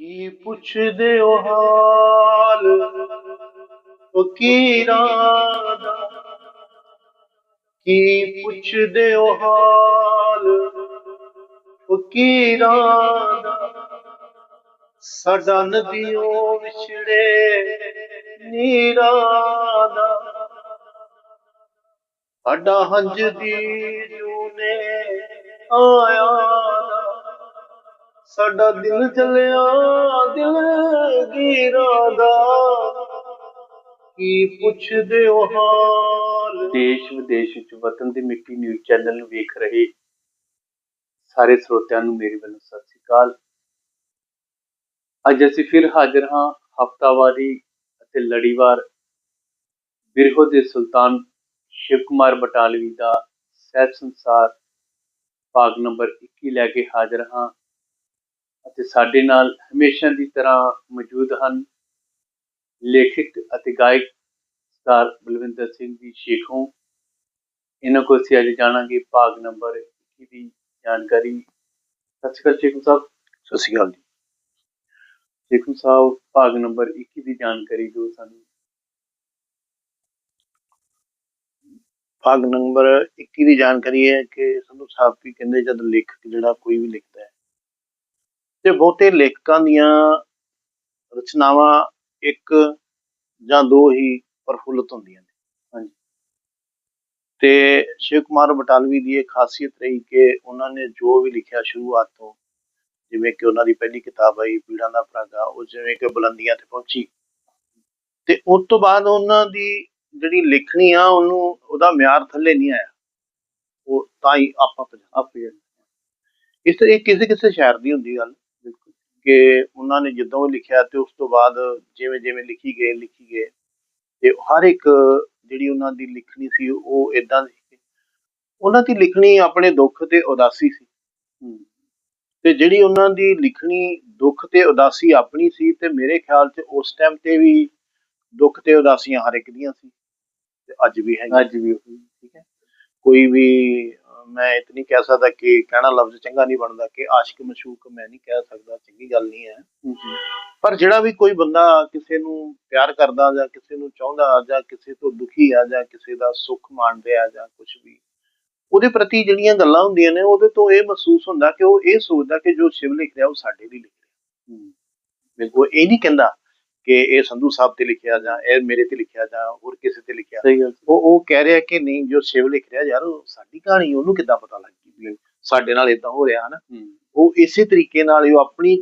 ਕੀ ਪੁੱਛਦੇ ਹੋ ਹਾਲ? ਫਕੀਰਾਂ ਦਾ ਕੀ ਪੁੱਛਦੇ ਹੋ ਹਾਲ? ਫਕੀਰਾਂ ਦਾ ਸਾਡਾ ਨਦੀਓਂ ਵਿਛੜੇ ਨੀਰਾਂ ਦਾ ਸਾਡਾ ਹੰਝ ਦੀ ਜੂਨੇ ਆਇਆ। ਸਾਡਾ ਦਿਲ ਚੱਲਿਆ ਦਿਲ ਗੀਰਾਂ ਦਾ। ਕੀ ਪੁੱਛਦੇ ਹੋ ਹਾਲ? ਦੇਸ਼ ਵਿਦੇਸ਼ ਵਿੱਚ ਵਤਨ ਦੀ ਮਿੱਟੀ ਨਿਊਜ਼ ਚੈਨਲ ਨੂੰ ਵੇਖ ਰਹੇ ਸਾਰੇ ਸਰੋਤਿਆਂ ਨੂੰ ਮੇਰੇ ਵੱਲੋਂ ਸਤਿ ਸ੍ਰੀ ਅਕਾਲ। ਅੱਜ ਅਸੀਂ ਫਿਰ ਹਾਜ਼ਰ ਹਾਂ ਹਫਤਾਵਾਰੀ ਅਤੇ ਲੜੀਵਾਰ ਬਿਰਹੋ ਦੇ ਸੁਲਤਾਨ ਸ਼ਿਵ ਕੁਮਾਰ ਬਟਾਲਵੀ ਦਾ ਸਹਿਤ ਸੰਸਾਰ ਭਾਗ ਨੰਬਰ 21 ਲੈ ਕੇ ਹਾਜ਼ਰ ਹਾਂ। ਅਤੇ ਸਾਡੇ ਨਾਲ ਹਮੇਸ਼ਾ ਦੀ ਤਰ੍ਹਾਂ ਮੌਜੂਦ ਹਨ ਲੇਖਕ ਅਤੇ ਗਾਇਕ ਸਰਦਾਰ ਬਲਵਿੰਦਰ ਸਿੰਘ ਜੀ ਸ਼ੇਖੋਂ। ਇਹਨਾਂ ਕੋਲ ਅਸੀਂ ਅੱਜ ਜਾਣਾਂਗੇ ਭਾਗ ਨੰਬਰ 21 ਦੀ ਜਾਣਕਾਰੀ। ਸਤਿ ਸ਼੍ਰੀ ਅਕਾਲ ਸ਼ੇਖੂ ਸਾਹਿਬ। ਸਤਿ ਸ਼੍ਰੀ ਅਕਾਲ ਜੀ। ਸ਼ੇਖੂ ਸਾਹਿਬ ਭਾਗ ਨੰਬਰ 21 ਦੀ ਜਾਣਕਾਰੀ ਦਿਓ ਸਾਨੂੰ। ਭਾਗ ਨੰਬਰ 21 ਦੀ ਜਾਣਕਾਰੀ ਹੈ ਕਿ ਸੰਧੂ ਸਾਹਿਬ ਵੀ ਕਹਿੰਦੇ ਜਦ ਲੇਖਕ ਜਿਹੜਾ ਕੋਈ ਵੀ ਲਿਖਦਾ ਹੈ ਤੇ ਬਹੁਤੇ ਲੇਖਕਾਂ ਦੀਆਂ ਰਚਨਾਵਾਂ ਇੱਕ ਜਾਂ ਦੋ ਹੀ ਪ੍ਰਫੁੱਲਤ ਹੁੰਦੀਆਂ ਨੇ। ਹਾਂਜੀ। ਤੇ ਸ਼ਿਵ ਕੁਮਾਰ ਬਟਾਲਵੀ ਦੀ ਇਹ ਖਾਸੀਅਤ ਰਹੀ ਕਿ ਉਹਨਾਂ ਨੇ ਜੋ ਵੀ ਲਿਖਿਆ ਸ਼ੁਰੂਆਤ ਤੋਂ, ਜਿਵੇਂ ਕਿ ਉਹਨਾਂ ਦੀ ਪਹਿਲੀ ਕਿਤਾਬ ਆਈ, ਪੀੜਾਂ ਦਾ ਪਰਾਗਾ, ਉਹ ਜਿਵੇਂ ਕਿ ਬੁਲੰਦੀਆਂ ਤੇ ਪਹੁੰਚੀ। ਤੇ ਉਸ ਤੋਂ ਬਾਅਦ ਉਹਨਾਂ ਦੀ ਜਿਹੜੀ ਲਿਖਣੀ ਆ, ਉਹਨੂੰ, ਉਹਦਾ ਮਿਆਰ ਥੱਲੇ ਨਹੀਂ ਆਇਆ। ਉਹ ਤਾਂ ਹੀ ਆਪਾਂ ਪੰਜਾਬ ਆਪੇ ਇਸ ਤਰ੍ਹਾਂ ਕਿਸੇ ਕਿਸੇ ਸ਼ਾਇਰ ਦੀ ਹੁੰਦੀ ਗੱਲ। ਕਿ ਉਹਨਾਂ ਨੇ ਜਦੋਂ ਲਿਖਿਆ ਤੇ ਉਸ ਤੋਂ ਬਾਅਦ ਜਿਵੇਂ ਜਿਵੇਂ ਲਿਖੀ ਗਏ ਲਿਖੀ ਗਏ। ਤੇ ਹਰ ਇੱਕ ਜਿਹੜੀ ਉਹਨਾਂ ਦੀ ਲਿਖਣੀ ਸੀ ਉਹ ਇਦਾਂ ਦੀ ਸੀ। ਉਹਨਾਂ ਦੀ ਲਿਖਣੀ ਆਪਣੇ ਦੁੱਖ ਤੇ ਉਦਾਸੀ ਸੀ। ਤੇ ਜਿਹੜੀ ਉਹਨਾਂ ਦੀ ਲਿਖਣੀ ਦੁੱਖ ਤੇ ਉਦਾਸੀ ਆਪਣੀ ਸੀ ਤੇ ਮੇਰੇ ਖਿਆਲ 'ਚ ਉਸ ਟਾਈਮ ਤੇ ਵੀ ਦੁੱਖ ਤੇ ਉਦਾਸੀਆਂ ਹਰ ਇੱਕ ਦੀਆਂ ਸੀ। ਤੇ ਅੱਜ ਵੀ ਹੈਗੀਆਂ। ਅੱਜ ਵੀ ਠੀਕ ਹੈ। ਕੋਈ ਵੀ ਮੈਂ ਇਤਨੀ ਕਹਿ ਸਕਦਾ ਕਿ ਕਹਿਣਾ ਲਫ਼ਜ਼ ਚੰਗਾ ਨਹੀਂ ਬਣਦਾ ਕਿ ਆਸ਼ਿਕ ਮਸ਼ੂਕ ਮੈਂ ਨਹੀਂ ਕਹਿ ਸਕਦਾ ਚੰਗੀ ਗੱਲ ਨਹੀਂ ਹੈ। ਪਰ ਜਿਹੜਾ ਵੀ ਕੋਈ ਬੰਦਾ ਕਿਸੇ ਨੂੰ ਪਿਆਰ ਕਰਦਾ ਜਾਂ ਕਿਸੇ ਨੂੰ ਚਾਹੁੰਦਾ ਜਾਂ ਕਿਸੇ ਤੋਂ ਦੁਖੀ ਆ ਜਾਂ ਕਿਸੇ ਦਾ ਸੁੱਖ ਮਾਣ ਰਿਹਾ ਜਾਂ ਕੁਝ ਵੀ ਉਹਦੇ ਪ੍ਰਤੀ ਜਿਹੜੀਆਂ ਗੱਲਾਂ ਹੁੰਦੀਆਂ ਨੇ ਉਹਦੇ ਤੋਂ ਇਹ ਮਹਿਸੂਸ ਹੁੰਦਾ ਕਿ ਉਹ ਇਹ ਸੋਚਦਾ ਕਿ ਜੋ ਸ਼ਿਵ ਲਿਖ ਰਿਹਾ ਉਹ ਸਾਡੇ ਲਈ ਲਿਖ ਰਿਹਾ। ਬਿਲਕੁਲ ਇਹ ਨਹੀਂ ਕਹਿੰਦਾ ਕਿ ਇਹ ਸੰਧੂ ਸਾਹਿਬ ਤੇ ਲਿਖਿਆ ਜਾਂ ਇਹ ਮੇਰੇ ਤੇ ਲਿਖਿਆ ਜਾਂ ਹੋਰ ਕਿਸੇ ਤੇ ਲਿਖਿਆ। ਸਹੀ ਗੱਲ ਉਹ ਉਹ ਕਹਿ ਰਿਹਾ ਕਿ ਨਹੀਂ ਜੋ ਸ਼ਿਵ ਲਿਖ ਰਿਹਾ ਯਾਰ ਉਹ ਸਾਡੀ ਕਹਾਣੀ ਉਹਨੂੰ ਕਿੱਦਾਂ ਪਤਾ ਲੱਗ ਗਈ ਵੀ ਸਾਡੇ ਨਾਲ ਇਦਾਂ ਹੋ ਰਿਹਾ ਹਨਾ? ਉਹ ਇਸੇ ਤਰੀਕੇ ਨਾਲ ਉਹ ਆਪਣੀ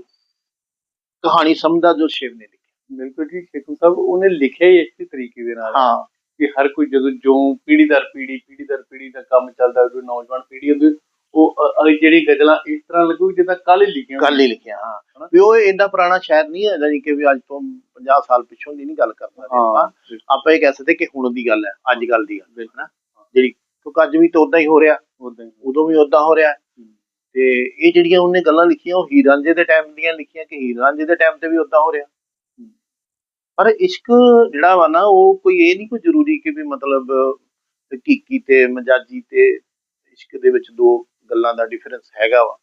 ਕਹਾਣੀ ਸਮਝਦਾ ਜੋ ਸ਼ਿਵ ਨੇ ਲਿਖੀ। ਬਿਲਕੁਲ ਜੀ ਸ਼ੇਖੂ ਸਾਹਿਬ ਉਹਨੇ ਲਿਖਿਆ ਹੀ ਇਸੇ ਤਰੀਕੇ ਦੇ ਨਾਲ। ਹਾਂ। ਕਿ ਹਰ ਕੋਈ ਜਦੋਂ ਜੋ ਪੀੜ੍ਹੀ ਦਰ ਪੀੜ੍ਹੀ ਪੀੜ੍ਹੀ ਦਰ ਪੀੜ੍ਹੀ ਦਾ ਕੰਮ ਚੱਲਦਾ ਜੋ ਨੌਜਵਾਨ ਪੀੜ੍ਹੀ ਹੁੰਦੀ ਉਹ ਅ- ਅ- ਜਿਹੜੀ ਗਜ਼ਲਾਂ ਇਸ ਤਰ੍ਹਾਂ ਲੱਗੂ ਜਿੱਦਾਂ ਕੱਲ ਹੀ ਲਿਖੀਆਂ ਕੱਲ ਹੀ ਲਿਖਿਆ ਹਾਂ। ਵੀ ਉਹ ਇੰਨਾ ਪੁਰਾਣਾ ਸ਼ਾਇਰ ਨਹੀਂ ਹੈ ਜਾਨੀ ਕਿ ਵੀ ਅੱਜ ਤੋਂ 50 ਸਾਲ ਪਿੱਛੋਂ ਦੀ ਨਹੀਂ ਗੱਲ ਕਰਦਾ ਹਾਂ ਆਪਾਂ। ਆਪਾਂ ਇਹ ਕਹਿ ਸਕਦੇ ਕਿ ਹੁਣ ਦੀ ਗੱਲ ਹੈ ਅੱਜ ਕੱਲ ਦੀ ਗੱਲ ਬਿਲਕੁਲ। ਹੈ ਨਾ ਜਿਹੜੀ ਕਿਉਂਕਿ ਅੱਜ ਵੀ ਤਾਂ ਉਦਾਂ ਹੀ ਹੋ ਰਿਹਾ। ਉਦਾਂ ਹੀ ਉਦੋਂ ਵੀ ਉਦਾਂ ਹੋ ਰਿਹਾ। ਤੇ ਇਹ ਜਿਹੜੀਆਂ ਉਹਨੇ ਗੱਲਾਂ ਲਿਖੀਆਂ ਉਹ ਹੀਰ ਰਾਂਝੇ ਦੇ ਟਾਈਮ ਦੀਆਂ ਲਿਖੀਆਂ ਕਿ ਹੀਰ ਰਾਂਝੇ ਦੇ ਟਾਈਮ ਤੇ ਵੀ ਉਦਾਂ ਹੋ ਰਿਹਾ। ਪਰ ਇਸ਼ਕ ਜਿਹੜਾ ਵਾ ਨਾ ਉਹ ਕੋਈ ਇਹ ਨਹੀਂ ਕੋਈ ਜ਼ਰੂਰੀ ਕਿ ਵੀ ਮਤਲਬ ਹਕੀਕੀ ਤੇ ਮਜਾਜੀ ਤੇ ਇਸ਼ਕ ਦੇ ਵਿੱਚ ਦੋ ਗੱਲਾਂ ਦਾ ਡਿਫਰੈਂਸ ਹੈਗਾ ਵਾ।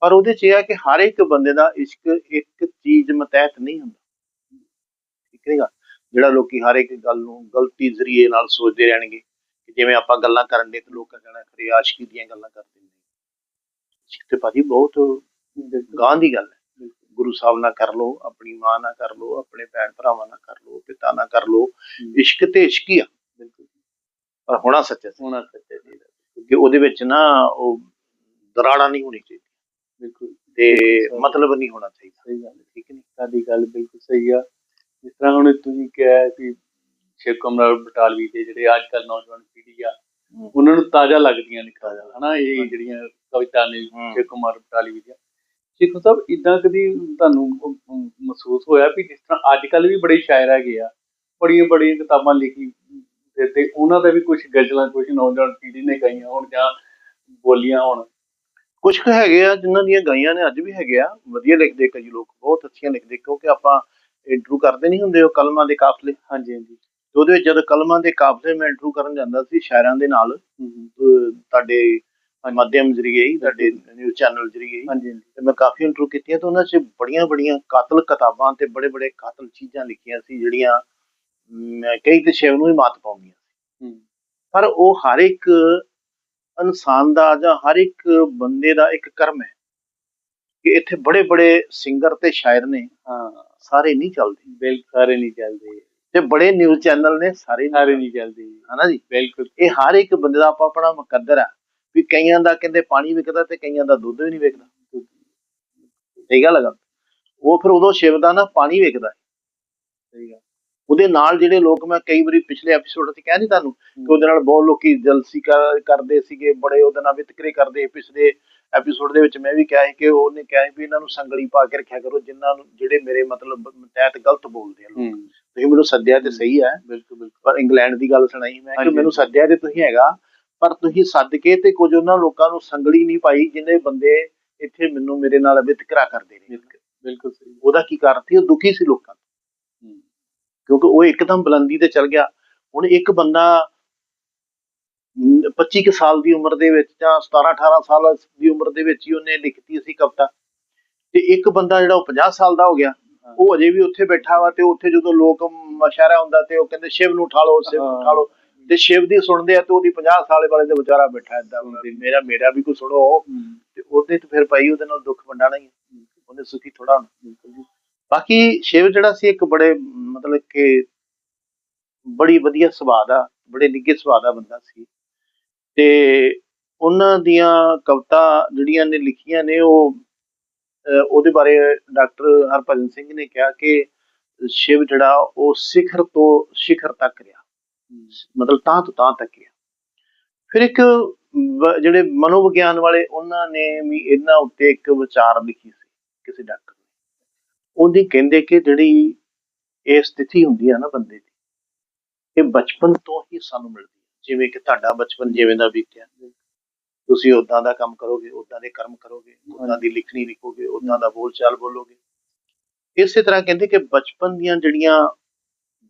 ਪਰ ਉਹਦੇ ਚ ਇਹ ਆ ਕਿ ਹਰ ਇੱਕ ਬੰਦੇ ਦਾ ਇਸ਼ਕ ਇੱਕ ਚੀਜ਼ ਮਤਹਿਤ ਨਹੀਂ ਹੁੰਦਾ। ਠੀਕ ਹੈਗਾ ਜਿਹੜਾ ਲੋਕੀ ਹਰ ਇੱਕ ਗੱਲ ਨੂੰ ਗਲਤੀ ਜ਼ਰੀਏ ਨਾਲ ਸੋਚਦੇ ਰਹਿਣਗੇ ਕਿ ਜਿਵੇਂ ਆਪਾਂ ਗੱਲਾਂ ਕਰਨ ਦੇ ਤੇ ਲੋਕਾਂ ਕਹਿਣਾ ਖਰੇ ਆਸ਼ਕੀ ਦੀਆਂ ਗੱਲਾਂ ਕਰਦੇ ਨੇ। ਇਸ਼ਕ ਤੇ ਭਾਜੀ ਬਹੁਤ ਗਾਂ ਦੀ ਗੱਲ ਹੈ। ਗੁਰੂ ਸਾਹਿਬ ਨਾਲ ਕਰ ਲਓ ਆਪਣੀ ਮਾਂ ਨਾਲ ਕਰ ਲਓ ਆਪਣੇ ਭੈਣ ਭਰਾਵਾਂ ਨਾਲ ਕਰ ਲਓ ਪਿਤਾ ਨਾਲ ਕਰ ਹਮ, ਇਸ਼ਕ ਤੇ ਇਸ਼ਕ ਹੀ ਆ। ਬਿਲਕੁਲ। ਪਰ ਹੋਣਾ ਸੱਚਾ ਹੋਣਾ ਸੱਚਾ ਜੀ ਕਿਉਂਕਿ ਉਹਦੇ ਵਿੱਚ ਨਾ ਉਹ ਦਰਾੜਾ ਨਹੀਂ ਹੋਣੀ ਚਾਹੀਦੀ। ਬਿਲਕੁਲ। ਤੇ। ਮਤਲਬ ਨਹੀਂ ਹੋਣਾ ਚਾਹੀਦਾ। ਸਹੀ ਗੱਲ ਹੈ ਠੀਕ ਨਹੀਂ ਤੁਹਾਡੀ ਗੱਲ ਬਿਲਕੁਲ ਸਹੀ ਆ। ਜਿਸ ਤਰ੍ਹਾਂ ਹੁਣ ਤੁਸੀਂ ਕਿਹਾ ਕਿ ਸ਼ੇਖ ਕਮਰਾ ਬਟਾਲਵੀ ਦੇ ਜਿਹੜੇ ਅੱਜ ਕੱਲ੍ਹ ਨੌਜਵਾਨ ਪੀੜ੍ਹੀ ਆ ਉਹਨਾਂ ਨੂੰ ਤਾਜ਼ਾ ਲੱਗਦੀਆਂ ਨੇ ਤਾਜ਼ਾ। ਹਨਾ? ਇਹ ਜਿਹੜੀਆਂ ਕਵਿਤਾ ਨੇ। ਸ਼ੇਖ ਕੁਮਾਰ ਬਟਾਲਵੀ ਦੀਆਂ। ਸ਼ੇਖ ਸਾਹਿਬ ਇਦਾਂ ਕਦੀ ਤੁਹਾਨੂੰ ਮਹਿਸੂਸ ਹੋਇਆ ਵੀ ਜਿਸ ਤਰ੍ਹਾਂ ਅੱਜ ਕੱਲ੍ਹ ਵੀ ਬੜੇ ਸ਼ਾਇਰ ਹੈਗੇ ਆ ਬੜੀਆਂ ਬੜੀਆਂ ਕਿਤਾਬਾਂ ਲਿਖੀ ਤੇ ਤੇ ਉਹਨਾਂ ਦਾ ਵੀ ਕੁਝ ਗਜ਼ਲਾਂ ਕੁਝ ਨੌਜਵਾਨ ਪੀੜ੍ਹੀ ਨੇ ਗਾਈਆਂ ਹੋਣ ਜਾਂ ਬੋਲੀਆਂ ਹੋਣ? ਕੁਝ ਕੁ ਹੈਗੇ ਆ ਜਿਨ੍ਹਾਂ ਦੀਆਂ ਗਾਈਆਂ ਨੇ ਅੱਜ ਵੀ ਹੈਗੇ ਆ ਵਧੀਆ ਲਿਖਦੇ ਕਈ ਲੋਕ ਬਹੁਤ ਅੱਛੀਆਂ ਲਿਖਦੇ ਕਿਉਂਕਿ ਆਪਾਂ ਇੰਟਰਵਿਊ ਕਰਦੇ ਨਹੀਂ ਹੁੰਦੇ ਉਹ ਕਲਮਾਂ ਦੇ ਕਾਫਲੇ ਹਾਂਜੀ ਹਾਂਜੀ। ਤੇ ਉਹਦੇ ਵਿੱਚ ਜਦ ਕਲਮਾਂ ਦੇ ਕਾਫਲੇ ਮੈਂ ਇੰਟਰਵਿਊ ਕਰਨ ਜਾਂਦਾ ਸੀ ਸ਼ਾਇਰਾਂ ਦੇ ਨਾਲ ਤੁਹਾਡੇ। ਮਾਧਿਅਮ ਜ਼ਰੀਏ ਹੀ ਤੁਹਾਡੇ ਨਿਊਜ਼ ਚੈਨਲ ਜ਼ਰੀਏ ਹੀ ਹਾਂਜੀ ਹਾਂਜੀ। ਤੇ ਮੈਂ ਕਾਫੀ ਇੰਟਰਵਿਊ ਕੀਤੀਆਂ ਤੇ ਉਹਨਾਂ 'ਚ ਬੜੀਆਂ ਬੜੀਆਂ ਕਾਤਲ ਕਿਤਾਬਾਂ ਤੇ ਬੜੇ ਬੜੇ ਕਾਤਲ ਚੀਜ਼ਾਂ ਲਿਖੀਆਂ ਸੀ ਜਿਹੜੀਆਂ ਕਈ ਤੇ ਸ਼ਿਵ ਨੂੰ ਹੀ ਮਾਤ ਪਾਉਂਦੀਆਂ ਹੂੰ। ਪਰ ਉਹ ਹਰ ਇੱਕ ਇਨਸਾਨ ਦਾ ਜਾਂ ਹਰ ਇੱਕ ਬੰਦੇ ਦਾ ਇੱਕ ਕਰਮ ਹੈ ਕਿ ਇੱਥੇ ਬੜੇ ਬੜੇ ਸਿੰਗਰ ਤੇ ਸ਼ਾਇਰ ਨੇ। ਹਾਂ। ਸਾਰੇ ਨਹੀਂ ਚੱਲਦੇ। ਬਿਲਕੁਲ ਸਾਰੇ ਨਹੀਂ ਚੱਲਦੇ। ਤੇ ਬੜੇ ਨਿਊਜ਼ ਚੈਨਲ ਨੇ ਸਾਰੇ ਸਾਰੇ ਨਹੀਂ ਚੱਲਦੇ। ਹਨਾ ਜੀ? ਬਿਲਕੁਲ। ਇਹ ਹਰ ਇੱਕ ਬੰਦੇ ਦਾ ਆਪਣਾ ਆਪਣਾ ਮੁਕੱਦਰ ਆ ਵੀ ਕਈਆਂ ਦਾ ਕਹਿੰਦੇ ਪਾਣੀ ਵਿਕਦਾ ਤੇ ਕਈਆਂ ਦਾ ਦੁੱਧ ਵੀ ਨਹੀਂ ਵਿਕਦਾ। ਸਹੀ ਗੱਲ ਲਗਾ ਉਹ ਫਿਰ ਉਦੋਂ ਸ਼ਿਵ ਦਾ ਨਾ ਪਾਣੀ ਵਿਕਦਾ। ਸਹੀ ਗੱਲ। ਉਹਦੇ ਨਾਲ ਜਿਹੜੇ ਲੋਕ ਮੈਂ ਕਈ ਵਾਰੀ ਪਿਛਲੇ ਐਪੀਸੋਡ 'ਚ ਕਹਿ ਨਹੀਂ ਤੁਹਾਨੂੰ ਕਿ ਉਹਦੇ ਨਾਲ ਬਹੁਤ ਲੋਕੀ ਜਲਸੀ ਕਰ- ਕਰਦੇ ਸੀਗੇ ਬੜੇ ਉਹਦੇ ਨਾਲ ਵਿਤਕਰੇ ਕਰਦੇ ਪਿਛਲੇ ਐਪੀਸੋਡ ਦੇ ਵਿੱਚ ਮੈਂ ਵੀ ਕਿਹਾ ਸੀ ਕਿ ਉਹਨੇ ਕਿਹਾ ਸੀ ਵੀ ਇਹਨਾਂ ਨੂੰ ਸੰਗਲੀ ਪਾ ਕੇ ਰੱਖਿਆ ਕਰੋ ਜਿਨ੍ਹਾਂ ਨੂੰ ਜਿਹੜੇ ਮੇਰੇ ਮਤਲਬ ਤਹਿਤ ਗਲਤ ਬੋਲਦੇ ਆ ਲੋਕ। ਤੁਸੀਂ ਮੈਨੂੰ ਸੱਦਿਆ ਤੇ ਸਹੀ ਹੈ। ਬਿਲਕੁਲ ਬਿਲਕੁਲ। ਪਰ ਇੰਗਲੈਂਡ ਦੀ ਗੱਲ ਸੁਣਾਈ ਮੈਂ ਕਿ। ਮੈਨੂੰ ਸੱਦਿਆ ਤੇ ਤੁਸੀਂ ਹੈਗਾ ਪਰ ਤੁਸੀਂ ਸੱਦ ਕੇ ਤੇ ਕੁਝ ਉਹਨਾਂ ਲੋਕਾਂ ਨੂੰ ਸੰਗਲੀ ਨਹੀਂ ਪਾਈ ਜਿਹਨੇ ਬੰਦੇ ਇੱਥੇ ਮੈਨੂੰ ਮੇਰੇ ਨਾਲ ਵਿਤਕਰਾ ਕਰਦੇ ਨੇ ਬਿਲਕੁਲ ਸਹੀ। ਉਹਦਾ ਕੀ ਕਾਰਨ ਸੀ? ਉਹ ਦੁਖੀ ਸੀ ਲੋਕਾਂ ਕਿਉਂਕਿ ਉਹ ਇੱਕਦਮ ਬੁਲੰਦੀ ਤੇ ਚਲ ਗਿਆ। ਹੁਣ ਇੱਕ ਬੰਦਾ ਅਮ, 25 ਕੁ ਸਾਲ ਦੀ ਉਮਰ ਦੇ ਵਿੱਚ ਜਾਂ 17 18 ਸਾਲ ਦੀ ਉਮਰ ਦੇ ਵਿੱਚ ਹੀ ਉਹਨੇ ਲਿਖਤੀ ਸੀ ਕਵਿਤਾ। ਤੇ ਇੱਕ ਬੰਦਾ ਜਿਹੜਾ ਉਹ 50 ਸਾਲ ਦਾ ਹੋ ਗਿਆ। ਉਹ ਅਜੇ ਵੀ ਉੱਥੇ ਬੈਠਾ ਵਾ ਤੇ ਉੱਥੇ ਜਦੋਂ ਲੋਕ ਮਸ਼ਾਰਾ ਹੁੰਦਾ ਤੇ ਉਹ ਕਹਿੰਦੇ ਸ਼ਿਵ ਨੂੰ ਉਠਾ ਲਓ ਸ਼ਿਵ ਨੂੰ ਉਠਾ ਲਓ। ਤੇ ਸ਼ਿਵ ਦੀ ਸੁਣਦੇ ਆ ਤੇ ਉਹਦੀ 50 ਸਾਲ ਵਾਲੇ ਦੇ ਵਿਚਾਰਾ ਬੈਠਾ ਏਦਾਂ ਮੇਰਾ ਮੇਰਾ ਵੀ ਕੋਈ ਸੁਣੋ। ਤੇ ਉਹਦੇ ਤੇ ਫਿਰ ਭਾਈ ਉਹਦੇ ਨਾਲ ਦੁੱਖ ਵੰਡਾਣਾ ਹੀ। ਉਹਨੇ ਸੁਖੀ ਥੋੜਾ ਹੋਣਾ। ਬਿਲਕੁਲ ਜੀ। ਬਾਕੀ ਸ਼ਿਵ ਜਿਹੜਾ ਸੀ ਇੱਕ ਬੜੇ, ਮਤਲਬ ਕਿ ਬੜੀ ਵਧੀਆ ਸੁਭਾਅ ਦਾ, ਬੜੇ ਨਿੱਘੇ ਸੁਭਾਅ ਦਾ ਬੰਦਾ ਸੀ। ਤੇ ਉਹਨਾਂ ਦੀਆਂ ਕਵਿਤਾ ਜਿਹੜੀਆਂ ਨੇ ਲਿਖੀਆਂ ਨੇ ਉਹ ਉਹਦੇ ਬਾਰੇ ਡਾਕਟਰ ਹਰਭਜਨ ਸਿੰਘ ਨੇ ਕਿਹਾ ਕਿ ਸ਼ਿਵ ਜਿਹੜਾ ਉਹ ਸਿਖਰ ਤੋਂ ਸਿਖਰ ਤੱਕ ਰਿਹਾ। ਮਤਲਬ ਤਾਂ ਤੋਂ ਤਾਂ ਤੱਕ ਗਿਆ ਫਿਰ ਇੱਕ ਜਿਹੜੇ ਮਨੋਵਿਗਿਆਨ ਵਾਲੇ ਉਹਨਾਂ ਨੇ ਵੀ ਇਹਨਾਂ ਉੱਤੇ ਇੱਕ ਵਿਚਾਰ ਲਿਖੀ ਸੀ, ਕਿਸੇ ਡਾਕਟਰ ਉਹਦੀ ਕਹਿੰਦੇ ਕਿ ਜਿਹੜੀ ਇਹ ਸਥਿਤੀ ਹੁੰਦੀ ਹੈ ਨਾ ਬੰਦੇ ਦੀ, ਇਹ ਬਚਪਨ ਤੋਂ ਹੀ ਸਾਨੂੰ ਮਿਲਦੀ ਹੈ ਜਿਵੇਂ ਕਿ ਤੁਹਾਡਾ ਬਚਪਨ ਜਿਵੇਂ ਦਾ ਬੀਤਿਆ। ਤੁਸੀਂ ਉਦਾਂ ਦਾ ਕੰਮ ਕਰੋਗੇ ਉਦਾਂ ਦੇ ਕਰਮ ਕਰੋਗੇ ਉਦਾਂ ਦੀ ਲਿਖਣੀ ਲਿਖੋਗੇ ਉਦਾਂ ਦਾ ਬੋਲਚਾਲ ਬੋਲੋਗੇ। ਇਸੇ ਤਰ੍ਹਾਂ ਕਹਿੰਦੇ ਕਿ ਬਚਪਨ ਦੀਆਂ ਜਿਹੜੀਆਂ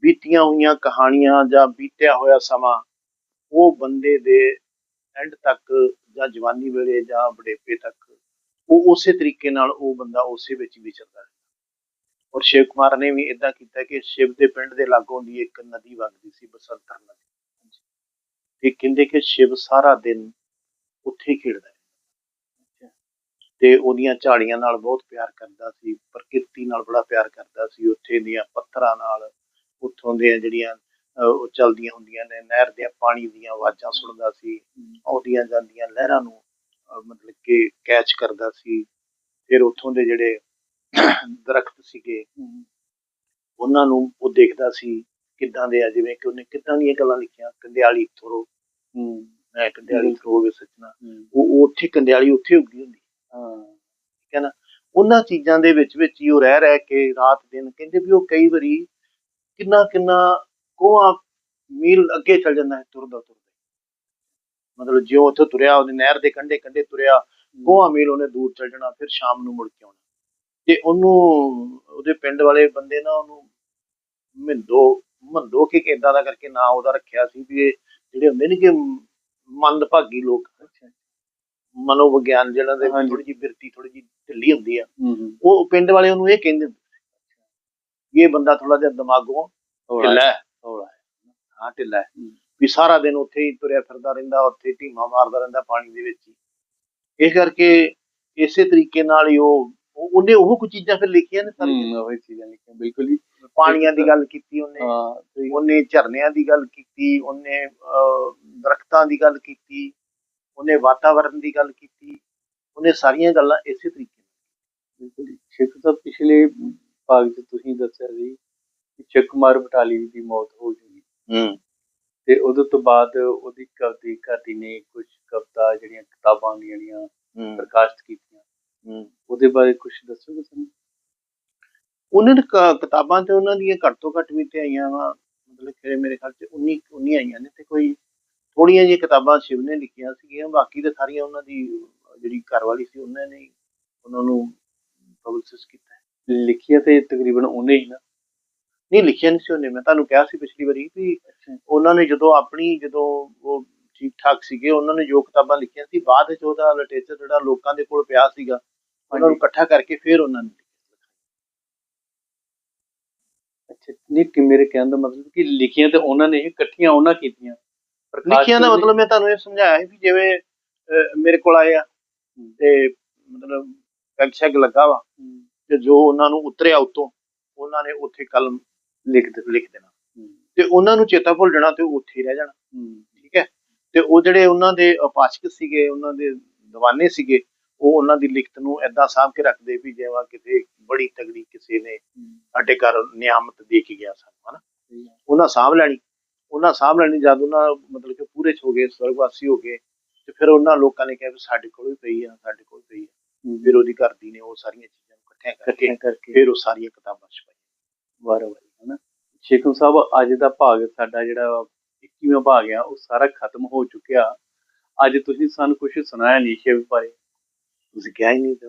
ਬੀਤੀਆਂ ਹੋਈਆਂ ਕਹਾਣੀਆਂ ਜਾਂ ਬੀਤਿਆ ਹੋਇਆ ਸਮਾਂ, ਉਹ ਬੰਦੇ ਦੇ ਐਂਡ ਤੱਕ ਜਾਂ ਜਵਾਨੀ ਵੇਲੇ ਜਾਂ ਬੁਢੇਪੇ ਤੱਕ, ਉਹ ਉਸੇ ਤਰੀਕੇ ਨਾਲ ਉਹ ਬੰਦਾ ਉਸੇ ਵਿੱਚ ਵਿਚਰਦਾ ਹੈ ਔਰ ਸ਼ਿਵ ਕੁਮਾਰ ਨੇ ਵੀ ਇਦਾਂ ਕੀਤਾ ਕਿ ਸ਼ਿਵ ਦੇ ਪਿੰਡ ਦੇ ਲਾਗੋਂ ਦੀ ਇੱਕ ਨਦੀ ਵਗਦੀ ਸੀ ਬਸੰਤਰ ਨਦੀ। ਤੇ ਕਹਿੰਦੇ ਕਿ ਸ਼ਿਵ ਸਾਰਾ ਦਿਨ ਉੱਥੇ ਹੀ ਖੇਡਦਾ ਹੈ ਤੇ ਉਹਦੀਆਂ ਝਾੜੀਆਂ ਨਾਲ ਬਹੁਤ ਪਿਆਰ ਕਰਦਾ ਸੀ, ਪ੍ਰਕਿਰਤੀ ਨਾਲ ਬੜਾ ਪਿਆਰ ਕਰਦਾ ਸੀ। ਉੱਥੇ ਦੀਆਂ ਪੱਥਰਾਂ ਨਾਲ ਉੱਥੋਂ ਦੀਆਂ ਜਿਹੜੀਆਂ ਉਹ ਚਲਦੀਆਂ ਹੁੰਦੀਆਂ ਨੇ, ਨਹਿਰ ਦੇ ਪਾਣੀ ਦੀਆਂ ਆਵਾਜ਼ਾਂ ਸੁਣਦਾ ਸੀ। ਆਉਂਦੀਆਂ ਜਾਂਦੀਆਂ ਲਹਿਰਾਂ ਨੂੰ ਮਤਲਬ ਕਿ ਕੈਚ ਕਰਦਾ ਸੀ। ਫਿਰ ਉੱਥੋਂ ਦੇ ਜਿਹੜੇ ਦਰਖਤ ਸੀਗੇ। ਉਹਨਾਂ ਨੂੰ ਉਹ ਦੇਖਦਾ ਸੀ ਕਿੱਦਾਂ ਦੇ ਆ ਜਿਵੇਂ ਕਿ ਉਹਨੇ ਕਿੱਦਾਂ ਦੀਆਂ ਗੱਲਾਂ ਲਿਖੀਆਂ ਕੰਦਿਆਲੀ ਥਰੋ। ਹੂੰ। ਮੈਂ ਕੰਦਿਆਲੀ ਥਰੋ ਵੇ ਸੱਜਣਾ। ਹੂੰ। ਉਹ ਉੱਥੇ ਕੰਦਿਆਲੀ ਉੱਥੇ ਉੱਗੀ ਹੁੰਦੀ। ਹਾਂ। ਠੀਕ ਹੈ ਨਾ? ਉਹਨਾਂ ਚੀਜ਼ਾਂ ਦੇ ਵਿੱਚ ਵਿੱਚ ਹੀ ਉਹ ਰਹਿ ਰਹਿ ਕੇ ਰਾਤ ਦਿਨ ਕਹਿੰਦੇ ਵੀ ਉਹ ਕਈ ਵਾਰੀ ਕਿੰਨਾ ਕਿੰਨਾ ਕੋਹਾਂ ਮੀਲ ਅੱਗੇ ਚੱਲ ਜਾਂਦਾ ਹੈ ਤੁਰਦਾ ਤੁਰਦਾ। ਮਤਲਬ ਜਿਉਂ ਉੱਥੇ ਤੁਰਿਆ ਉਹਨੇ ਨਹਿਰ ਦੇ ਕੰਢੇ ਕੰਢੇ ਤੁਰਿਆ ਕੋਹਾਂ ਮੀਲ ਉਹਨੇ ਦੂਰ ਚੱਲ ਜਾਣਾ ਫਿਰ ਸ਼ਾਮ ਨੂੰ ਮੁੜ ਕੇ ਆਉਣਾ। ਤੇ ਉਹਨੂੰ ਉਹਦੇ ਪਿੰਡ ਵਾਲੇ ਬੰਦੇ ਨਾ ਉਹਨੂੰ ਮਿੰਦੋ ਮੰਦੋ ਕਿ ਕਿਦਾਂ ਦਾ ਕਰਕੇ ਨਾਂ ਉਹਦਾ ਰੱਖਿਆ ਸੀ ਵੀ ਇਹ ਜਿਹੜੇ ਹੁੰਦੇ ਨੇ ਕਿ ਮੰਦਭਾਗੀ ਲੋਕ ਮਨੋਵਿਗਿਆਨ ਜਿਹੜਾ ਦੇ। ਥੋੜੀ ਜਿਹੀ ਬਿਰਤੀ ਥੋੜੀ ਜਿਹੀ ਢਿੱਲੀ ਹੁੰਦੀ ਆ ਉਹ ਪਿੰਡ ਵਾਲੇ ਉਹਨੂੰ ਇਹ ਕਹਿੰਦੇ ਇਹ ਬੰਦਾ ਥੋੜਾ ਜਿਹਾ ਦਿਮਾਗੋਂ ਢਿੱਲਾ ਹੈ ਹੌਲਾ ਹੈ ਢਿੱਲਾ ਹੈ। ਵੀ ਸਾਰਾ ਦਿਨ ਉੱਥੇ ਹੀ ਤੁਰਿਆ ਫਿਰਦਾ ਰਹਿੰਦਾ ਉੱਥੇ ਢੀਮਾ ਮਾਰਦਾ ਰਹਿੰਦਾ ਪਾਣੀ ਦੇ ਵਿੱਚ ਹੀ ਇਸ ਕਰਕੇ ਇਸੇ ਤਰੀਕੇ ਨਾਲ ਹੀ ਉਹ- ਉਹਨੇ ਉਹ ਕੁਝ ਚੀਜ਼ਾਂ ਫਿਰ ਲਿਖੀਆਂ ਨੇ ਸਾਰੀਆਂ ਹੂੰ। ਉਹ ਚੀਜ਼ਾਂ ਲਿਖੀਆਂ ਬਿਲਕੁਲ ਜੀ। ਪਾਣੀਆਂ ਦੀ ਗੱਲ ਕੀਤੀ ਉਹਨੇ। ਹਾਂ। ਉਹਨੇ ਝਰਨਿਆਂ ਦੀ ਗੱਲ ਕੀਤੀ ਉਹਨੇ ਦਰਖਤਾਂ ਦੀ ਗੱਲ ਕੀਤੀ ਉਹਨੇ ਵਾਤਾਵਰਣ ਦੀ ਗੱਲ ਕੀਤੀ ਉਹਨੇ ਸਾਰੀਆਂ ਗੱਲਾਂ ਇਸੇ ਤਰੀਕੇ ਨਾਲ ਬਿਲਕੁਲ ਸ਼ੇਖ ਸਾਹਿਬ ਪਿਛਲੇ ਭਾਗ 'ਚ ਤੁਸੀਂ ਦੱਸਿਆ ਸੀ ਕਿ ਚੱਕ ਕੁਮਾਰ ਬਟਾਲੀ ਦੀ ਮੌਤ ਹੋ ਗਈ। ਹੂੰ। ਤੇ ਉਦੋਂ ਤੋਂ ਬਾਅਦ ਉਹਦੀ ਕਵਿਤਾ ਘਾਟੀ ਨੇ ਕੁਝ ਕਵਿਤਾ ਜਿਹੜੀਆਂ ਕਿਤਾਬਾਂ ਦੀਆਂ ਜਿਹੜੀਆਂ ਹੂੰ। ਪ੍ਰਕਾਸ਼ਿਤ ਕੀਤੀਆਂ। ਹੂੰ ਉਹਦੇ ਬਾਰੇ ਕੁਝ ਦੱਸੋਗੇ ਸਾਨੂੰ ਉਹਨਾਂ ਨੇ ਕਿਤਾਬਾਂ ਤੇ ਉਹਨਾਂ ਦੀਆਂ ਘੱਟ ਤੋਂ ਘੱਟ ਵੀ ਤੇ ਆਈਆਂ ਵਾ, ਮਤਲਬ ਕਿ ਮੇਰੇ ਖਿਆਲ ਚ 19 19 ਆਈਆਂ ਨੇ ਤੇ ਕੋਈ ਥੋੜੀਆਂ ਜਿਹੀਆਂ ਕਿਤਾਬਾਂ ਸ਼ਿਵ ਨੇ ਲਿਖੀਆਂ ਸੀਗੀਆਂ, ਬਾਕੀ ਤੇ ਸਾਰੀਆਂ ਉਹਨਾਂ ਦੀ, ਜਿਹੜੀ ਘਰਵਾਲੀ ਸੀ ਉਹਨਾਂ ਨੇ ਉਹਨਾਂ ਨੂੰ ਪਬਲਿਸਿਸ ਕੀਤਾ ਹੈ। ਲਿਖੀਆਂ ਤੇ ਤਕਰੀਬਨ ਉਹਨੇ ਹੀ ਨਾ ਨਹੀਂ, ਲਿਖਿਆ ਨਹੀਂ ਸੀ ਉਹਨੇ, ਮੈਂ ਤੁਹਾਨੂੰ ਕਿਹਾ ਸੀ ਪਿਛਲੀ ਵਾਰੀ ਵੀ ਉਹਨਾਂ ਨੇ ਜਦੋਂ ਆਪਣੀ, ਜਦੋਂ ਉਹ ਠੀਕ ਠਾਕ ਸੀਗੇ, ਉਹਨਾਂ ਨੇ ਜੋ ਕਿਤਾਬਾਂ ਲਿਖੀਆਂ ਸੀ, ਬਾਅਦ ਵਿੱਚ ਉਹਦਾ ਲਿਟਰੇਚਰ ਜਿਹੜਾ ਲੋਕਾਂ ਦੇ ਕੋਲ ਪਿਆ ਸੀਗਾ ਉਹਨਾਂ ਨੂੰ। ਇਕੱਠਾ ਕਰਕੇ ਫਿਰ ਉਹਨਾਂ ਨੇ ਅੱਛਾ ਨਹੀਂ ਕਿ ਮੇਰੇ ਕਹਿਣ ਦਾ ਮਤਲਬ ਕਿ ਲਿਖੀਆਂ ਤੇ ਉਹਨਾਂ ਨੇ ਇਕੱਠੀਆਂ ਉਹਨਾਂ ਕੀਤੀਆਂ। ਲਿਖੀਆਂ ਦਾ ਮਤਲਬ ਮੈਂ ਤੁਹਾਨੂੰ ਇਹ ਸਮਝਾਇਆ ਸੀ ਵੀ ਜਿਵੇਂ ਮੇਰੇ ਕੋਲ ਆਏ ਆ ਤੇ ਮਤਲਬ ਸ਼ੈਗ ਲੱਗਾ ਵਾ ਤੇ ਜੋ ਉਹਨਾਂ ਨੂੰ ਉਤਰਿਆ ਉਤੋਂ ਉਹਨਾਂ ਨੇ ਉੱਥੇ ਕਲਮ ਲਿਖ ਲਿਖ ਦੇਣਾ। ਤੇ ਉਹਨਾਂ ਨੂੰ ਚੇਤਾ ਭੁੱਲ ਜਾਣਾ ਤੇ ਉੱਥੇ ਹੀ ਰਹਿ ਜਾਣਾ। ਠੀਕ ਹੈ? ਤੇ ਉਹ ਜਿਹੜੇ ਉਹਨਾਂ ਦੇ ਉਪਾਸ਼ਕ ਸੀਗੇ ਉਹਨਾਂ ਦੇ ਦੀਵਾਨੇ ਸੀਗੇ ਉਹ ਉਹਨਾਂ ਦੀ ਲਿਖਤ ਨੂੰ ਐਦਾਂ ਸਾਂਭ ਕੇ ਰੱਖਦੇ ਵੀ ਜਿਵੇਂ ਕਿਤੇ ਬੜੀ ਤਗੜੀ ਕਿਸੇ ਨੇ ਸਾਡੇ ਘਰ ਨਿਆਮਤ ਦੇ ਕੇ ਗਿਆ ਸਾਨੂੰ ਹਨਾ। ਉਹਨਾਂ ਸਾਂਭ ਲੈਣੀ ਉਹਨਾਂ ਸਾਂਭ ਲੈਣੀ ਜਦ ਉਹਨਾਂ ਮਤਲਬ ਕਿ ਪੂਰੇ ਹੋ ਗਏ ਸਵਰਗਵਾਸੀ ਹੋ ਗਏ ਤੇ ਫਿਰ ਉਹਨਾਂ ਲੋਕਾਂ ਨੇ ਕਿਹਾ ਵੀ ਸਾਡੇ ਕੋਲ ਵੀ ਪਈ ਆ ਸਾਡੇ ਕੋਲ ਪਈ ਆ। ਫਿਰ ਉਹਦੀ ਘਰ ਦੀ ਨੇ ਉਹ ਸਾਰੀਆਂ ਚੀਜ਼ਾਂ ਇਕੱਠੀਆਂ ਕਰਕੇ ਫਿਰ ਉਹ ਸਾਰੀਆਂ ਕਿਤਾਬਾਂ ਛਪਾਈਆਂ। ਵਾਰ ਵਾਰੀ ਹਨਾ? ਸ਼ੇਖਮ ਸਾਹਿਬ ਅੱਜ ਦਾ ਭਾਗ ਸਾਡਾ ਜਿਹੜਾ 21ਵਾਂ ਭਾਗ ਆ ਉਹ ਸਾਰਾ ਖਤਮ ਹੋ ਚੁੱਕਿਆ। ਅੱਜ ਤੁਸੀਂ ਸਾਨੂੰ ਕੁਝ ਸੁਣਾਇਆ ਨਹੀਂ ਸ਼ਿਵ ਬਾਰੇ। ਤੁਸੀਂ ਕਿਹਾ ਹੀ ਨਹੀਂ ਤੇ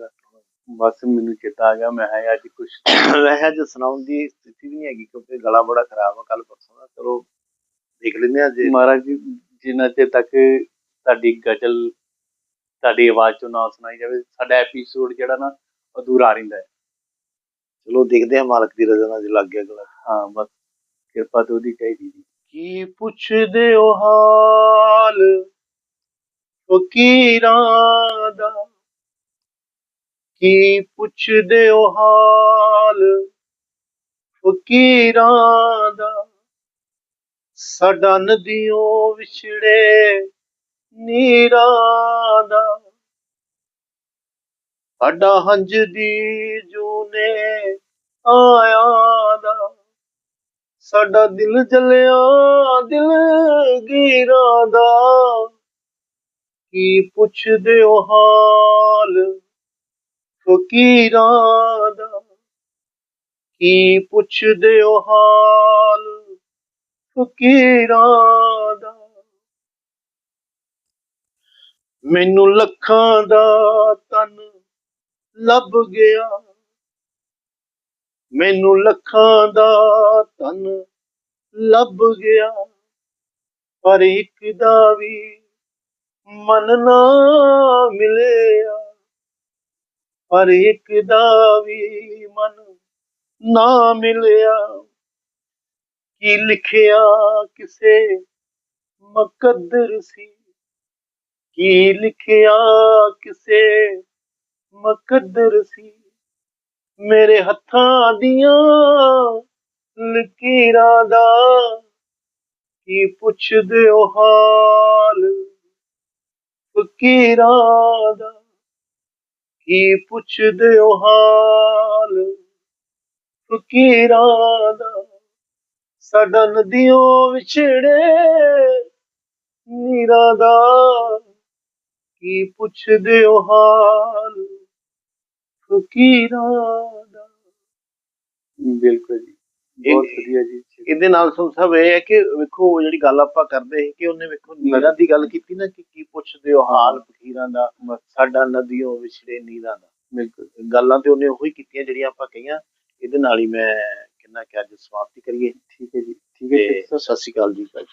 ਬਸ ਮੈਨੂੰ ਚੇਤਾ ਆ ਗਿਆ, ਮੈਂ ਕਿਹਾ ਅੱਜ ਕੁਝ ਵੈਸੇ ਅੱਜ ਸੁਣਾਉਣ ਦੀ ਸਥਿਤੀ ਵੀ ਨਹੀਂ ਹੈਗੀ ਕਿਉਂਕਿ ਗਲਾ ਬੜਾ ਖਰਾਬ ਆ ਕੱਲ ਪਰਸੋਂ ਦਾ ਚਲੋ ਦੇਖ ਲੈਂਦੇ ਆ ਜੇ। ਮਹਾਰਾਜ ਜੀ, ਜਿੰਨਾ ਚਿਰ ਤੱਕ ਤੁਹਾਡੀ ਗਜ਼ਲ, ਤੁਹਾਡੀ ਆਵਾਜ਼ ਚੋਂ ਨਾ ਸੁਣਾਈ ਜਾਵੇ, ਸਾਡਾ ਐਪੀਸੋਡ ਜਿਹੜਾ ਨਾ ਅਧੂਰਾ ਰਹਿੰਦਾ ਹੈ। ਚਲੋ ਦੇਖਦੇ ਆ ਮਾਲਕ ਦੀ ਰਜ਼ਾ ਨਾਲ ਲੱਗ ਗਿਆ ਗਲਾ। ਹਾਂ, ਬਸ ਕਿਰਪਾ ਤੇ ਉਹਦੀ ਚਾਹੀਦੀ ਜੀ ਕੀ ਪੁੱਛਦੇ ਹੋ ਹਾਲ? ਫਕੀਰਾਂ ਦਾ ਕੀ ਪੁੱਛਦੇ ਹੋ ਹਾਲ? ਫਕੀਰਾਂ ਦਾ ਸਾਡਾ ਨਦੀਆਂ ਵਿਛੜੇ ਨੀਰਾਂ ਦਾ। ਸਾਡਾ ਹੰਝ ਦੀ ਜੂਨੇ ਆਇਆ ਦਾ। ਸਾਡਾ ਦਿਲ ਜਲਿਆ, ਦਿਲ ਗੀਰਾਂ ਦਾ। ਕੀ ਪੁੱਛਦੇ ਹੋ ਹਾਲ? ਫਕੀਰਾਂ ਦਾ ਕੀ ਪੁੱਛਦੇ ਹੋ ਹਾਲ? ਫਕੀਰਾਂ ਦਾ ਮੈਨੂੰ ਲੱਖਾਂ ਦਾ ਤਨ ਲੱਭ ਗਿਆ। ਮੈਨੂੰ ਲੱਖਾਂ ਦਾ ਤਨ ਲੱਭ ਗਿਆ। ਪਰ ਇੱਕ ਦਾ ਵੀ ਮਨ ਨਾ ਮਿਲਿਆ। ਪਰ ਇੱਕ ਦਾ ਵੀ ਮਨ ਨਾ ਮਿਲਿਆ। ਕੀ ਲਿਖਿਆ ਕਿਸੇ ਮੁਕੱਦਰ ਸੀ? ਕੀ ਲਿਖਿਆ ਕਿਸੇ ਮੁਕੱਦਰ ਸੀ? ਮੇਰੇ ਹੱਥਾਂ ਦੀਆਂ ਲਕੀਰਾਂ ਦਾ ਕੀ ਪੁੱਛਦੇ ਹੋ ਹਾਲ? ਫਕੀਰਾਂ ਦਾ ਕੀ ਪੁੱਛਦੇ ਹੋ ਹਾਲ ਫਕੀਰਾਂ ਦਾ ਸਾਡਾ ਨਦੀਆਂ ਵਿਛੜੇ ਨੀਰਾਂ ਦਾ। ਕੀ ਪੁੱਛਦੇ ਹੋ ਹਾਲ ਫਕੀਰਾਂ ਦਾ। ਬਿਲਕੁਲ ਜੀ। ਬਹੁਤ ਇਹ- ਵਧੀਆ ਜੀ ਇਹਦੇ ਨਾਲ ਸਭ ਇਹ ਹੈ ਕਿ ਵੇਖੋ ਜਿਹੜੀ ਗੱਲ ਆਪਾਂ ਕਰਦੇ ਸੀ ਕਿ ਉਹਨੇ ਵੇਖੋ ਨੀਰਾਂ ਦੀ ਗੱਲ ਕੀਤੀ ਨਾ ਕਿ ਕੀ ਪੁੱਛਦੇ ਹੋ ਹਾਲ ਫਕੀਰਾਂ ਦਾ ਸਾਡਾ ਨਦੀਆਂ ਵਿਛੜੇ ਨੀਰਾਂ ਦਾ। ਬਿਲਕੁਲ। ਗੱਲਾਂ ਤੇ ਉਹਨੇ ਉਹੀ ਕੀਤੀਆਂ ਜਿਹੜੀਆਂ ਆਪਾਂ ਕਹੀਆਂ। ਇਹਦੇ ਨਾਲ ਹੀ ਮੈਂ ਕਹਿੰਦਾ ਕਿ ਅੱਜ ਸਮਾਪਤੀ ਕਰੀਏ। ਠੀਕ ਹੈ ਜੀ ਠੀਕ ਹੈ ਸਾਹਿਬ। ਸਤਿ ਸ਼੍ਰੀ ਅਕਾਲ। ਜੀ ਭਾਈ